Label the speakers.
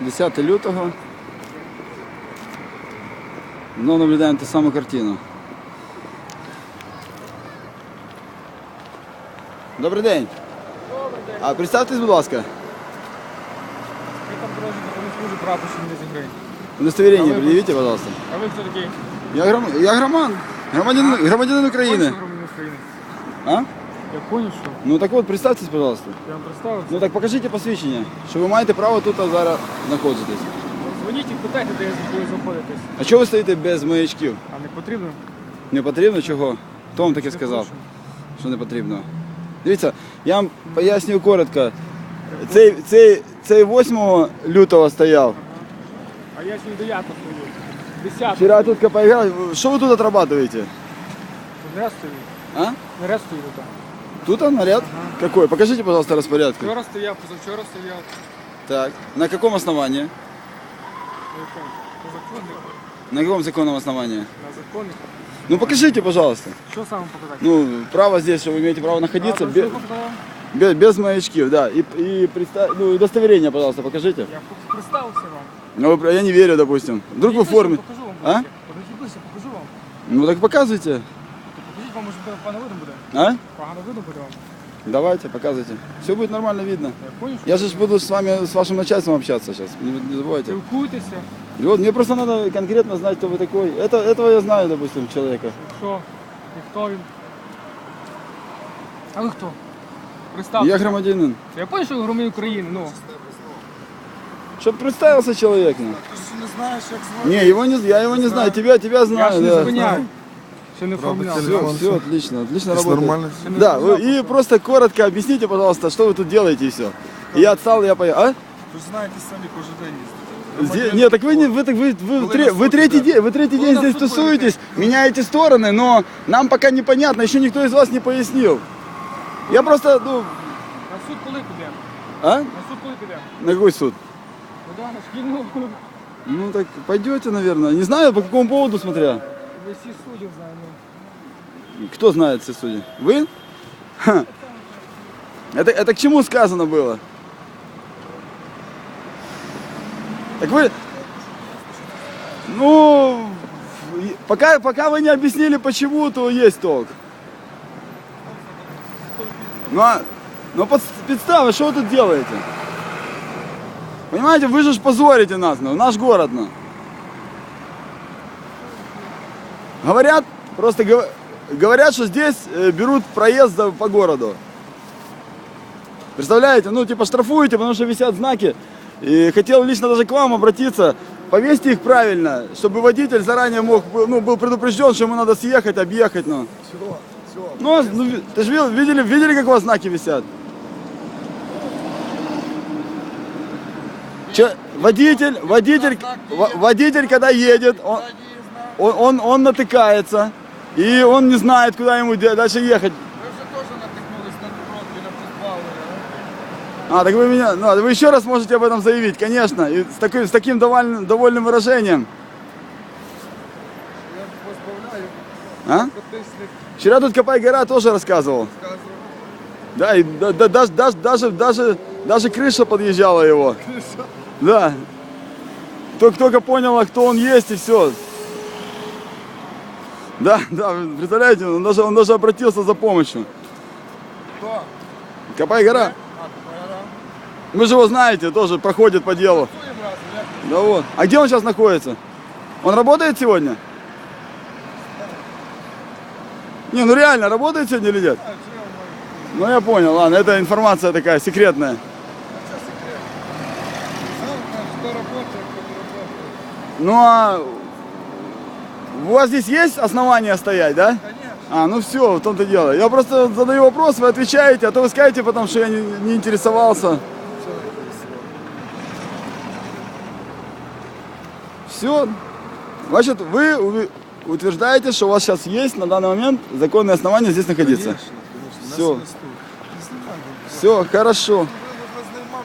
Speaker 1: 10 лютого. Знову наблюдаємо ту саму картину. Добрий день.
Speaker 2: Добрий день.
Speaker 1: А представтесь, будь ласка,
Speaker 2: Я там дорожній допомогу служу прапорщик не зіграє.
Speaker 1: удостоверение
Speaker 2: А ви-
Speaker 1: предъявите, пожалуйста.
Speaker 2: А ви хто такий?
Speaker 1: Я, гром... я громад, громадянин, громадянин України.
Speaker 2: Польща, громадянин України.
Speaker 1: А?
Speaker 2: Я поняв, що
Speaker 1: Ну так от, представтесь, пожалуйста.
Speaker 2: я вам представився.
Speaker 1: Ну так покажіть посвідчення, що ви маєте право тут зараз знаходитись.
Speaker 2: Дзвоніть і питайте, де я буду знаходитись.
Speaker 1: А чого ви стоїте без маячків?
Speaker 2: А не потрібно?
Speaker 1: Не потрібно чого? Хто вам таке
Speaker 2: Не
Speaker 1: сказав,
Speaker 2: хочу.
Speaker 1: що не потрібно? Дивіться, я вам пояснюю коротко. Цей, цей, цей 8 лютого стояв.
Speaker 2: А я сьогодні 9 стою. 10
Speaker 1: Вчора тут поіграли. Що ви тут отрабатываете?
Speaker 2: Не раз стою.
Speaker 1: А?
Speaker 2: Не раз стою там.
Speaker 1: Тут наряд? Какой? Покажите, пожалуйста, распорядку.
Speaker 2: Вчора стояв, позавчора стояв.
Speaker 1: Так. На каком основании?
Speaker 2: На якому? На законник.
Speaker 1: На каком законном основании?
Speaker 2: На законник.
Speaker 1: Ну покажите, пожалуйста.
Speaker 2: Що саме показати?
Speaker 1: Ну, право здесь, что вы имеете право находиться
Speaker 2: А,
Speaker 1: без,
Speaker 2: то, що показав?
Speaker 1: без, без маячків, да. И, и представ... ну, удостоверение, пожалуйста, покажите.
Speaker 2: Я представився вам.
Speaker 1: Ну, вы- я не верю, допустим. Вдруг вы в
Speaker 2: Подойдіть
Speaker 1: форме.
Speaker 2: ближче, Покажу вам.
Speaker 1: А?
Speaker 2: ближче. Подойдіть ближче, покажу вам.
Speaker 1: Ну так показывайте.
Speaker 2: То Покажіть вам, може погано видно буде.
Speaker 1: А?
Speaker 2: Погано видно буде вам.
Speaker 1: Давайте, показывайте. Все будет нормально видно.
Speaker 2: Я понял, що
Speaker 1: Я же ж буду с вами, с вашим начальством общаться сейчас. Не, не забывайте.
Speaker 2: спілкуйтеся.
Speaker 1: И вот мне просто надо конкретно знать, кто вы такой. Это, этого я знаю, допустим, человека.
Speaker 2: Що? І хто він? А ви хто? Представте.
Speaker 1: Я громадянин.
Speaker 2: Я понял, що ви громадянин України, ну.
Speaker 1: Чтоб представился человек. Ну.
Speaker 3: Ти не знаєш, як звати?
Speaker 1: Не, его не, я его не знаю. Тебя, тебя
Speaker 2: Я ж
Speaker 1: знаю.
Speaker 2: не
Speaker 1: да.
Speaker 2: зупиняю. Ще не оформляв.
Speaker 1: Все, все отлично, отлично
Speaker 3: Це
Speaker 1: работает.
Speaker 3: нормально.
Speaker 2: Ще не
Speaker 1: Да,
Speaker 2: оформляв.
Speaker 1: вы- и просто коротко объясните, пожалуйста, что вы тут делаете и все. Я отстал, я поехал. А?
Speaker 3: Ви ж знаєте самі кожен день їздите.
Speaker 1: Здесь, нет, так вы не, вы, так вы, вы,
Speaker 3: Коли
Speaker 1: тре-
Speaker 3: на
Speaker 1: вы
Speaker 3: суд
Speaker 1: третий
Speaker 3: идете?
Speaker 1: день, вы третий
Speaker 3: Коли
Speaker 1: день
Speaker 3: на
Speaker 1: здесь
Speaker 3: суд
Speaker 1: тусуетесь, меняете стороны, но нам пока непонятно, еще никто из вас не пояснил. Я просто, ну,
Speaker 2: На суд коли підемо?
Speaker 1: а?
Speaker 2: На суд коли підемо?
Speaker 1: На какой суд?
Speaker 2: Ну да, на шкільну.
Speaker 1: Ну так пойдете, наверное. Не знаю, по какому поводу, смотря.
Speaker 2: Ви всі суддів знаємо.
Speaker 1: Кто знает все судьи? Вы? Ха. Это, это к чему сказано было? Так вы... Ну, и- пока, пока вы не объяснили почему, то есть толк. Ну, а, ну под, представь, что вы тут делаете? Понимаете, вы же ж позорите нас, ну, наш город, ну. Говорят, просто гов- говорят, что здесь э, берут проезд по городу. Представляете, ну типа штрафуете, потому что висят знаки. И хотел лично даже к вам обратиться, повесьте их правильно, чтобы водитель заранее мог, ну, был предупрежден, что ему надо съехать, объехать, ну.
Speaker 3: Все, все.
Speaker 1: Ну, ну, ты же видели, видели, как у вас знаки висят? Че, водитель, водитель, во- водитель, когда едет, он, он, он, он натыкается, и он не знает, куда ему дальше ехать.
Speaker 3: На на.
Speaker 1: А, так вы меня, ну, вы еще раз можете об этом заявить, конечно, и с, такой, с таким довольным, довольным выражением. А? Вчера тут Копай Гора тоже рассказывал.
Speaker 3: сказів.
Speaker 1: Да, и да- да- даже, даже, даже, даже, даже крыша подъезжала его. Да. Только, только поняла, кто он есть, и все. Да, да, представляете, он даже, он даже обратился за помощью.
Speaker 3: Хто?
Speaker 1: Копай гора.
Speaker 3: А.
Speaker 1: Вы же его знаете, тоже проходит по делу. Да вот. А где он сейчас находится? Он работает сегодня? Не, ну реально, работает сегодня или нет?
Speaker 3: А?
Speaker 1: Ну я понял, ладно, это информация такая секретная.
Speaker 3: Це секрет.
Speaker 1: У вас здесь есть основания стоять, да?
Speaker 3: Конечно.
Speaker 1: А, ну все, в том-то дело. Я просто задаю вопрос, вы отвечаете, а то вы скажете потом, что я не, не интересовался. Все. Значит, вы утверждаете, что у вас сейчас есть на данный момент законные основания здесь находиться.
Speaker 3: Конечно, конечно. Знімай,
Speaker 1: Все, хорошо.